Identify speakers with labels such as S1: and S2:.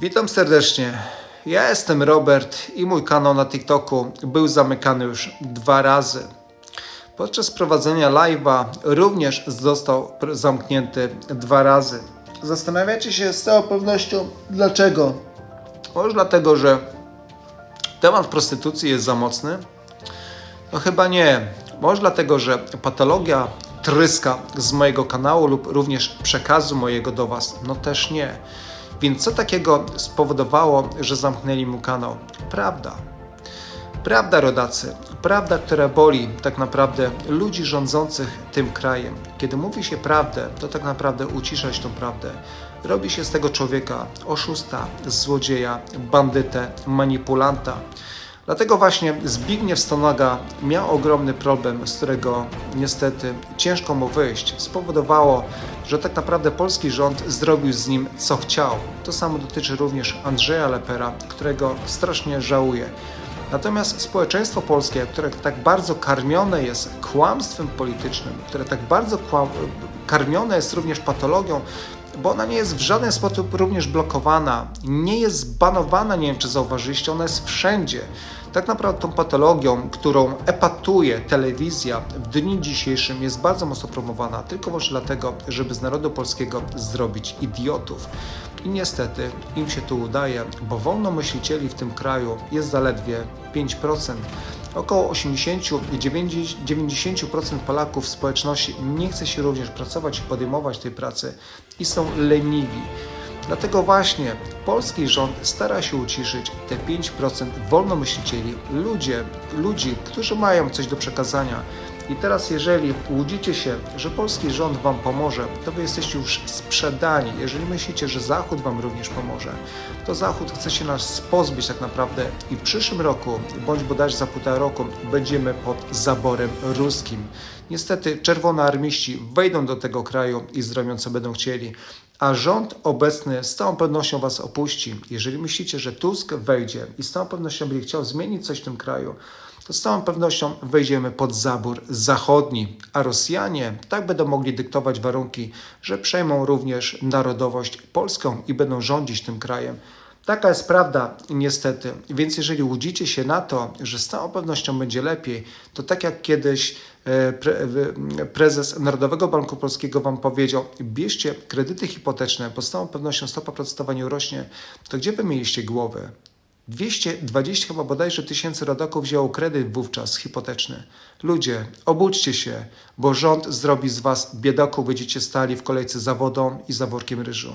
S1: Witam serdecznie. Ja jestem Robert i mój kanał na TikToku był zamykany już dwa razy. Podczas prowadzenia live'a również został zamknięty dwa razy. Zastanawiacie się z całą pewnością dlaczego? Może dlatego, że temat prostytucji jest za mocny? No chyba nie. Może dlatego, że patologia tryska z mojego kanału lub również przekazu mojego do Was? No też nie. Więc co takiego spowodowało, że zamknęli mu kanał? Prawda. Prawda, rodacy. Prawda, która boli tak naprawdę ludzi rządzących tym krajem. Kiedy mówi się prawdę, to tak naprawdę uciszać tą prawdę. Robi się z tego człowieka oszusta, złodzieja, bandytę, manipulanta. Dlatego właśnie Zbigniew Stonoga miał ogromny problem, z którego niestety ciężko mu wyjść. Spowodowało, że tak naprawdę polski rząd zrobił z nim co chciał. To samo dotyczy również Andrzeja Lepera, którego strasznie żałuję. Natomiast społeczeństwo polskie, które tak bardzo karmione jest kłamstwem politycznym, które tak bardzo karmione jest również patologią, bo ona nie jest w żaden sposób również blokowana, nie jest zbanowana, nie wiem czy zauważyliście, ona jest wszędzie. Tak naprawdę tą patologią, którą epatuje telewizja w dniu dzisiejszym jest bardzo mocno promowana, tylko może dlatego, żeby z narodu polskiego zrobić idiotów. I niestety im się to udaje, bo wolnomyślicieli w tym kraju jest zaledwie 5%. Około 80-90% Polaków w społeczności nie chce się również pracować i podejmować tej pracy i są leniwi. Dlatego właśnie polski rząd stara się uciszyć te 5% wolnomyślicieli, ludzie, ludzi, którzy mają coś do przekazania. I teraz, jeżeli łudzicie się, że polski rząd Wam pomoże, to Wy jesteście już sprzedani. Jeżeli myślicie, że Zachód Wam również pomoże, to Zachód chce się nas pozbyć tak naprawdę i w przyszłym roku, bądź bodajże za półtora roku, będziemy pod zaborem ruskim. Niestety czerwonoarmiści wejdą do tego kraju i zrobią co będą chcieli, a rząd obecny z całą pewnością Was opuści. Jeżeli myślicie, że Tusk wejdzie i z całą pewnością będzie chciał zmienić coś w tym kraju, to z całą pewnością wejdziemy pod zabór zachodni, a Rosjanie tak będą mogli dyktować warunki, że przejmą również narodowość polską i będą rządzić tym krajem. Taka jest prawda, niestety. Więc jeżeli łudzicie się na to, że z całą pewnością będzie lepiej, to tak jak kiedyś e, pre, wy- prezes Narodowego Banku Polskiego Wam powiedział, bierzcie kredyty hipoteczne, bo z całą pewnością stopa procentowa nie urośnie, to gdzie Wy mieliście głowę? 220 chyba bodajże tysięcy rodaków wzięło kredyt wówczas hipoteczny. Ludzie, obudźcie się, bo rząd zrobi z was biedaków, będziecie stali w kolejce za wodą i za workiem ryżu.